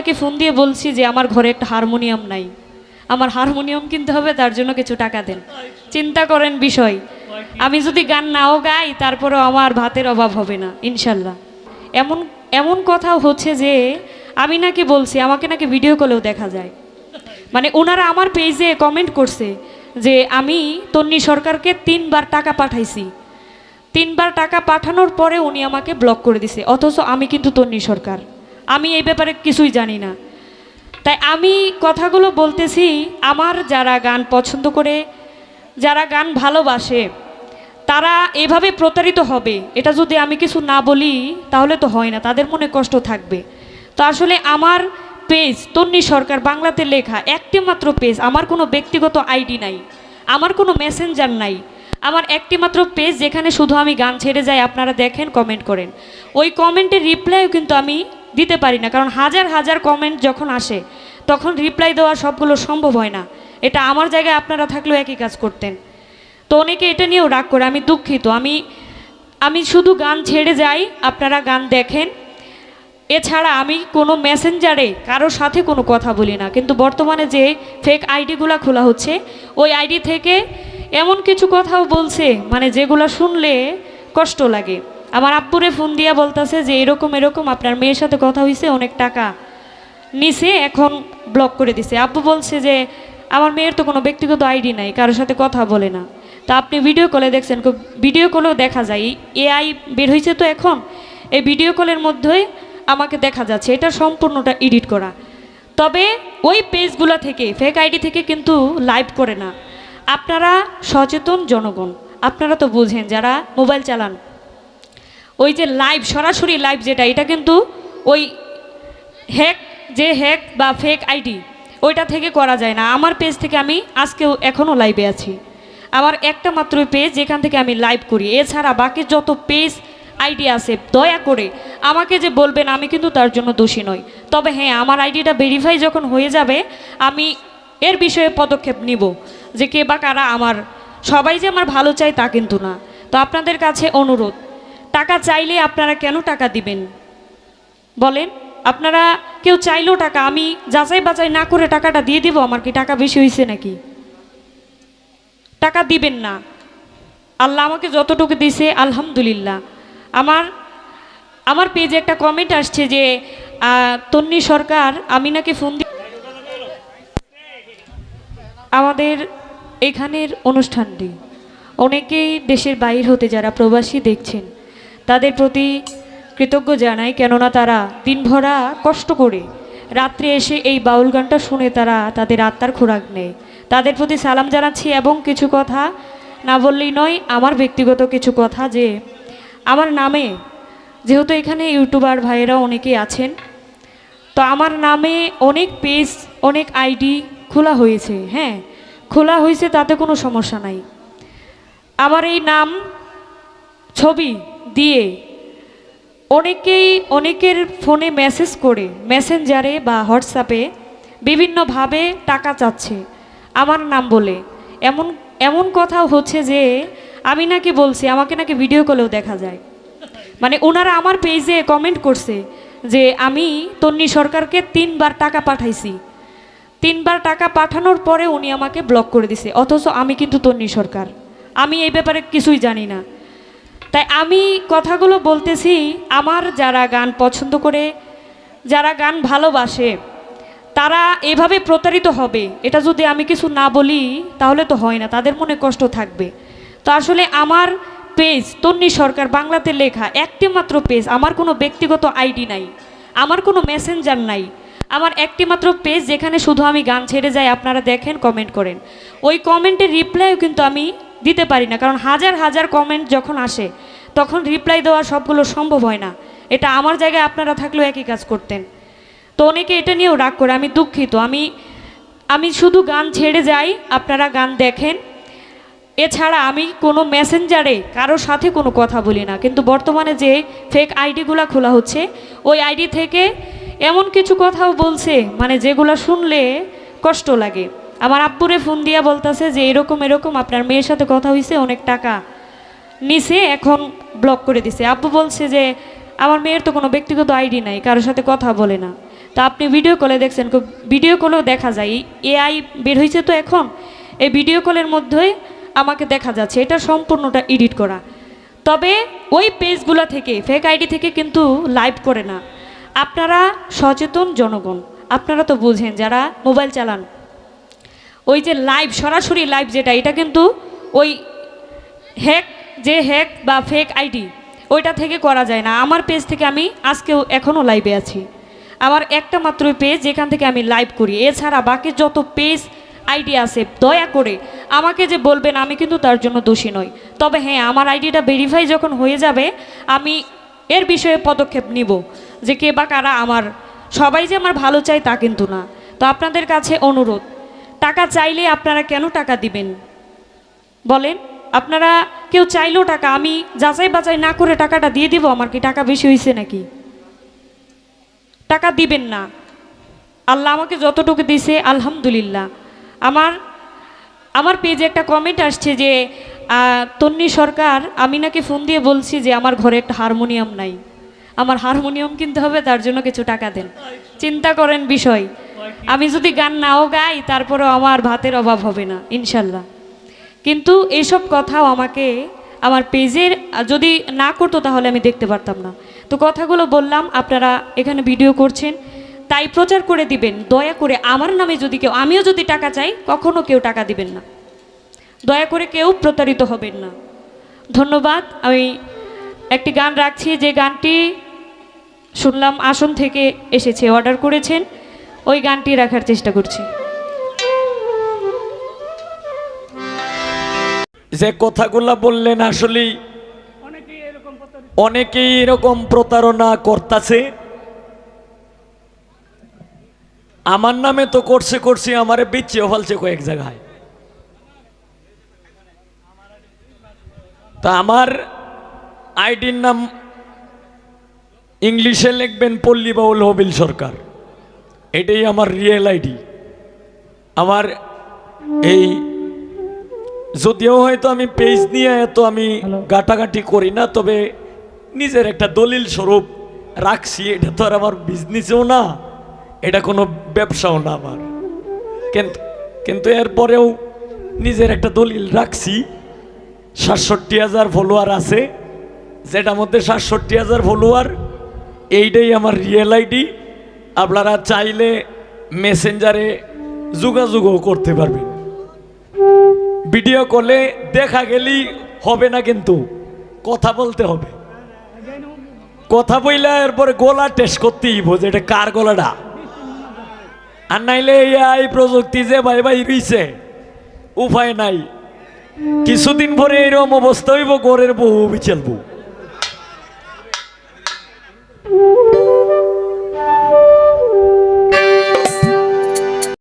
নাকি ফোন দিয়ে বলছি যে আমার ঘরে একটা হারমোনিয়াম নাই। আমার হারমোনিয়াম কিনতে হবে, তার জন্য কিছু টাকা দেন। চিন্তা করেন বিষয়। আমি যদি গান নাও গাই, তারপরেও আমার ভাতের অভাব হবে না, ইনশাল্লাহ। এমন এমন কথাও হচ্ছে যে, আমি নাকি বলছি, আমাকে নাকি ভিডিও কলেও দেখা যায়। মানে ওনারা আমার পেজে কমেন্ট করছে যে, আমি তন্নি সরকারকে তিনবার টাকা পাঠাইছি। তিনবার টাকা পাঠানোর পরে উনি আমাকে ব্লক করে দিছে, অথচ আমি কিন্তু তন্নি সরকার। আমি এই ব্যাপারে কিছুই জানি না। তাই আমি কথাগুলো বলতেছি, আমার যারা গান পছন্দ করে, যারা গান ভালোবাসে, তারা এভাবে প্রতারিত হবে। এটা যদি আমি কিছু না বলি, তাহলে তো হয় না, তাদের মনে কষ্ট থাকবে। তো আসলে আমার পেজ, তন্নি সরকার, বাংলাতে লেখা একটি মাত্র পেজ, আমার কোনো ব্যক্তিগত আইডি নাই, আমার কোনো মেসেঞ্জার নাই। আমার একটি মাত্র পেজ যেখানে শুধু আমি গান ছেড়ে যাই, আপনারা দেখেন, কমেন্ট করেন। ওই কমেন্টের রিপ্লাইও কিন্তু আমি দিতে পারি না। কারণ হাজার হাজার কমেন্ট যখন আসে, তখন রিপ্লাই দেওয়া সবগুলো সম্ভব হয় না। এটা আমার জায়গায় আপনারা থাকলেও একই কাজ করতেন। তো অনেকে এটা নিয়েও রাগ করে, আমি দুঃখিত। আমি আমি শুধু গান ছেড়ে যাই, আপনারা গান দেখেন। এছাড়া আমি কোনো মেসেঞ্জারে কারোর সাথে কোনো কথা বলি না। কিন্তু বর্তমানে যে ফেক আইডিগুলো খোলা হচ্ছে, ওই আইডি থেকে এমন কিছু কথাও বলছে মানে যেগুলো শুনলে কষ্ট লাগে। আমার আব্বুরে ফোন দিয়া বলতেছে যে, এরকম এরকম, আপনার মেয়ের সাথে কথা হয়েছে অনেক টাকা নিছে, এখন ব্লক করে দিছে। আব্বু বলছে যে, আমার মেয়ের তো কোনো ব্যক্তিগত আইডি নাই, কারোর সাথে কথা বলে না। তা আপনি ভিডিও কলে দেখছেন ভিডিও কলেও দেখা যায়। এআই বের হয়েছে তো এখন, এই ভিডিও কলের মধ্যে আমাকে দেখা যাচ্ছে, এটা সম্পূর্ণটা এডিট করা। তবে ওই পেজগুলো থেকে ফেক আইডি থেকে কিন্তু লাইভ করে না। আপনারা সচেতন জনগণ, আপনারা তো বুঝেন, যারা মোবাইল চালান ওই যে লাইভ, সরাসরি লাইভ যেটা, এটা কিন্তু ওই হ্যাক, যে হ্যাক বা ফেক আইডি ওইটা থেকে করা যায় না। আমার পেজ থেকে আমি আজকেও এখনও লাইভে আছি। আমার একটা মাত্র পেজ যেখান থেকে আমি লাইভ করি। এছাড়া বাকি যত পেজ আইডি আছে, দয়া করে আমাকে যে বলবেন, আমি কিন্তু তার জন্য দোষী নই। তবে হ্যাঁ আমার আইডিটা ভেরিফাই যখন হয়ে যাবে, আমি এর বিষয়ে পদক্ষেপ নিব যে কে বা কারা আমার, সবাই যে আমার ভালো চায় তা কিন্তু না। তো আপনাদের কাছে অনুরোধ টাকা চাইলে আপনারা কেন টাকা দিবেন? বলেন, আপনারা কেউ চাইলেও টাকা, আমি যাচাই বাছাই না করে টাকাটা দিয়ে দিব, আমার কি টাকা বেশি হয়েছে নাকি? টাকা দিবেন না। আল্লাহ আমাকে যতটুকু দিছে, আলহামদুলিল্লাহ। আমার আমার পেজে একটা কমেন্ট আসছে যে তন্নি সরকার, আমি নাকি ফোন আমাদের এখানের অনুষ্ঠানটি, অনেকেই দেশের বাইর হতে, যারা প্রবাসী দেখছেন তাদের প্রতি কৃতজ্ঞ জানাই, কেননা তারা দিনভরা কষ্ট করে রাত্রে এসে এই বাউল গানটা শুনে তারা তাদের আত্মার খোরাক নেয়। তাদের প্রতি সালাম জানাচ্ছি এবং কিছু কথা না বললেই নয়, আমার ব্যক্তিগত কিছু কথা যে, আমার নামে, যেহেতু এখানে ইউটিউবার ভাইয়েরা অনেকেই আছেন, তো আমার নামে অনেক পেজ, অনেক আইডি খোলা হয়েছে হ্যাঁ? খোলা হয়েছে তাতে কোনো সমস্যা নাই। আমার এই নাম ছবি দিয়ে অনেকেই অনেকের ফোনে মেসেজ করে, মেসেঞ্জারে বা হোয়াটসঅ্যাপে বিভিন্নভাবে টাকা চাচ্ছে, আমার নাম বলে। এমন এমন কথাও হচ্ছে যে, আমি নাকি বলছি, আমাকে নাকি ভিডিও কলেও দেখা যায়। মানে ওনারা আমার পেজে কমেন্ট করছে যে, আমি তন্নি সরকারকে তিনবার টাকা পাঠাইছি। তিনবার টাকা পাঠানোর পরে উনি আমাকে ব্লক করে দিছে, অথচ আমি কিন্তু তন্নি সরকার। আমি এই ব্যাপারে কিছুই জানি না। তাই আমি কথাগুলো বলতেছি, আমার যারা গান পছন্দ করে, যারা গান ভালোবাসে, তারা এভাবে প্রতারিত হবে। এটা যদি আমি কিছু না বলি, তাহলে তো হয় না, তাদের মনে কষ্ট থাকবে। তো আসলে আমার পেজ, তন্নি সরকার, বাংলাতে লেখা একটি মাত্র পেজ, আমার কোনো ব্যক্তিগত আইডি নাই, আমার কোনো মেসেঞ্জার নাই। আমার একটি মাত্র পেজ যেখানে শুধু আমি গান ছেড়ে যাই, আপনারা দেখেন, কমেন্ট করেন। ওই কমেন্টের রিপ্লাইও কিন্তু আমি দিতে পারি না। কারণ হাজার হাজার কমেন্ট যখন আসে, তখন রিপ্লাই দেওয়া সবগুলো সম্ভব হয় না। এটা আমার জায়গায় আপনারা থাকলেও একই কাজ করতেন। তো অনেকে এটা নিয়েও রাগ করে, আমি দুঃখিত। আমি আমি শুধু গান ছেড়ে যাই, আপনারা গান দেখেন। এছাড়া আমি কোনো মেসেঞ্জারে কারোর সাথে কোনো কথা বলি না। কিন্তু বর্তমানে যে ফেক আইডিগুলো খোলা হচ্ছে, ওই আইডি থেকে এমন কিছু কথাও বলছে মানে যেগুলো শুনলে কষ্ট লাগে। আমার আব্বুরে ফোন দিয়া বলতেছে যে, এরকম এরকম, আপনার মেয়ের সাথে কথা হয়েছে অনেক টাকা নিছে, এখন ব্লক করে দিছে। আব্বু বলছে যে, আমার মেয়ের তো কোনো ব্যক্তিগত আইডি নাই, কারোর সাথে কথা বলে না। তা আপনি ভিডিও কলে দেখছেন ভিডিও কলেও দেখা যায়। এআই বের হয়েছে তো এখন, এই ভিডিও কলের মধ্যেই আমাকে দেখা যাচ্ছে, এটা সম্পূর্ণটা এডিট করা। তবে ওই পেজগুলো থেকে ফেক আইডি থেকে কিন্তু লাইভ করে না। আপনারা সচেতন জনগণ, আপনারা তো বুঝেন, যারা মোবাইল চালান ওই যে লাইভ, সরাসরি লাইভ যেটা, এটা কিন্তু ওই হ্যাক, যে হ্যাক বা ফেক আইডি ওইটা থেকে করা যায় না। আমার পেজ থেকে আমি আজকেও এখনও লাইভে আছি। আমার একটা মাত্র পেজ যেখান থেকে আমি লাইভ করি। এছাড়া বাকি যত পেজ আইডি আছে, দয়া করে আমাকে যে বলবেন, আমি কিন্তু তার জন্য দোষী নই। তবে হ্যাঁ আমার আইডিটা ভেরিফাই যখন হয়ে যাবে, আমি এর বিষয়ে পদক্ষেপ নিব যে কে বা কারা আমার, সবাই যে আমার ভালো চায় তা কিন্তু না। তো আপনাদের কাছে অনুরোধ টাকা চাইলে আপনারা কেন টাকা দিবেন? বলেন, আপনারা কেউ চাইলেও টাকা, আমি যাচাই বাছাই না করে টাকাটা দিয়ে দিব, আমার কি টাকা বেশি হয়েছে নাকি? টাকা দিবেন না। আল্লাহ আমাকে যতটুকু দিছে, আলহামদুলিল্লাহ। আমার আমার পেজে একটা কমেন্ট আসছে যে তন্নি সরকার, আমি নাকি ফোন দিয়ে বলছি যে, আমার ঘরে একটা হারমোনিয়াম নাই। আমার হারমোনিয়াম কিনতে হবে, তার জন্য কিছু টাকা দেন। চিন্তা করেন বিষয়। আমি যদি গান নাও গাই, তারপরেও আমার ভাতের অভাব হবে না, ইনশাল্লাহ। কিন্তু এসব কথাও আমাকে আমার পেজের, যদি না করতো তাহলে আমি দেখতে পারতাম না। তো কথাগুলো বললাম, আপনারা এখানে ভিডিও করছেন, তাই প্রচার করে দিবেন, দয়া করে আমার নামে যদি কেউ, আমিও যদি টাকা চাই, কখনো কেউ টাকা দিবেন না। দয়া করে কেউ প্রতারিত হবেন না। ধন্যবাদ, আমি একটি গান রাখছি, যে গানটি শুনলাম, আসন থেকে এসেছে, অর্ডার করেছেন। ওই গানটি রাখার চেষ্টা করছি। যে কথাগুলা বললেন আসলেই অনেকেই এরকম প্রতারণা করতেছে। আমার নামে তো করছে, করছি, আমারে বিচ্ছিও ফেলছে কয়েক জায়গায়। তা আমার আইডির নাম ইংলিশে লিখবেন পল্লী বাউল হবিল সরকার। এটাই আমার রিয়েল আইডি আমার এই যদিও হয়তো আমি পেজ নিয়ে এত আমি গাটাগাটি করি না তবে নিজের একটা দলিল স্বরূপ রাখছি এটা তো আর আমার বিজনেসও না এটা কোনো ব্যবসাও না আমার। কিন্তু কিন্তু এরপরেও নিজের একটা দলিল রাখছি সাতষট্টি হাজার ফলোয়ার আছে যেটার মধ্যে সাতষট্টি হাজার ফলোয়ার এইটাই আমার রিয়েল আইডি আপনারা চাইলে মেসেঞ্জারে যোগাযোগও করতে পারবেন। ভিডিও কলে দেখা গেলেই হবে না কিন্তু, কথা বলতে হবে। কথা বইলে এরপরে গলা টেস্ট করতেই বোঝে এটা কার গলাটা। আর নাইলে এই প্রযুক্তি যে ভাই ভাই রইছে, উপায় নাই। কিছুদিন পরে এরকম অবস্থা হইব, গড়ের বহু বিচালবো